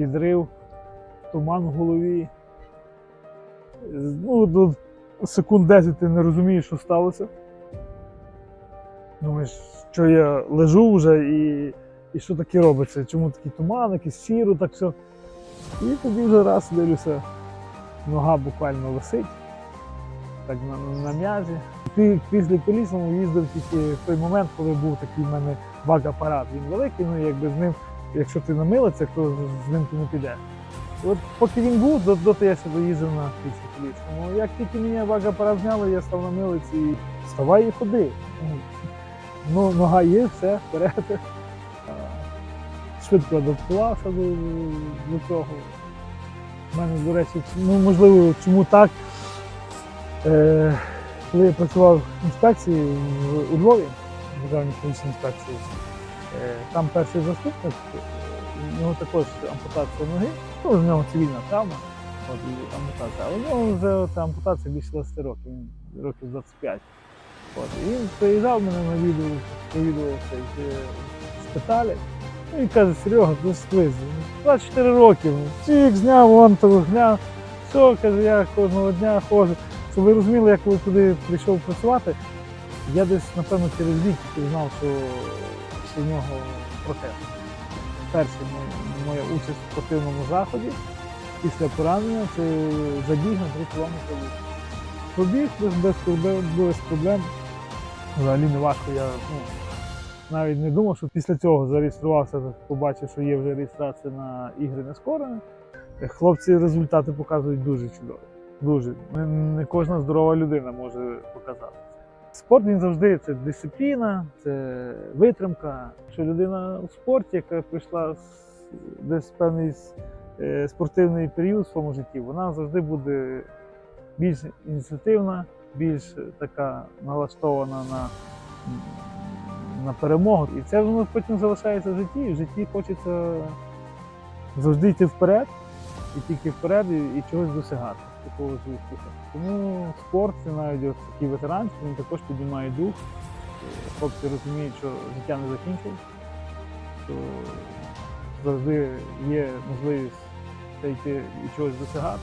підрив, туман в голові. Ну, до секунд 10 ти не розумієш, що сталося. Думаєш, що я лежу вже і, і що таке робиться? Чому такий туман, якийсь сіро, так все. І тоді вже раз дивлюся, нога буквально висить, так на, на м'язі. Пі- Після колісного їздив тільки в той момент, коли був такий в мене ваг-апарат. Він великий, ну якби з ним, якщо ти на милицях, то з ним ти не підеш. От поки він був, до- доти я ще доїздив на після колісному. Як тільки мені ваг-апарат я став на милиці і вставай і ходи. Ну, Ну, нога є, все, вперед. Швидко адаптувався до, до цього. У мене, до речі, ну можливо, чому так. Е, коли я працював в інспекції у Львові, в Державній поліційній інспекції, е, там перший заступник, е, у нього також ампутація ноги, ну, в нього цивільна травма, от, і ампутація, але у нього вже та ампутація більше 20 років, років 25. От, і він приїжджав мене навідував, навідувався з е, шпиталі. Ну і каже, Серега, ти сквиз, 24 роки, чик, зняв, вон того зняв. Все, каже, я кожного дня ходжу. Щоб ви розуміли, я коли туди прийшов працювати, я десь, напевно, через рік знав, що, в нього протез. Перша моя участь в спортивному заході після поранення це забіг на 3 кілометри. Побіг без, проблем, без проблем. Взагалі не важко. Я ну, навіть не думав, що після цього зареєструвався, побачив, що є вже реєстрація на ігри нескорене. Хлопці результати показують дуже чудові. Дуже. Не кожна здорова людина може показати. Спорт він завжди це дисципліна, це витримка. Що людина в спорті, яка прийшла десь певний е, спортивний період в своєму житті, вона завжди буде більш ініціативна, більш така налаштована на, на перемогу. І це воно потім залишається в житті. І в житті хочеться завжди йти вперед, і тільки вперед, і, і чогось досягати, такого ж успіху. Тому спорт, це навіть ось такий ветеранський, він також піднімає дух. Хлопці розуміють, що життя не закінчилось, що завжди є можливість йти і чогось досягати.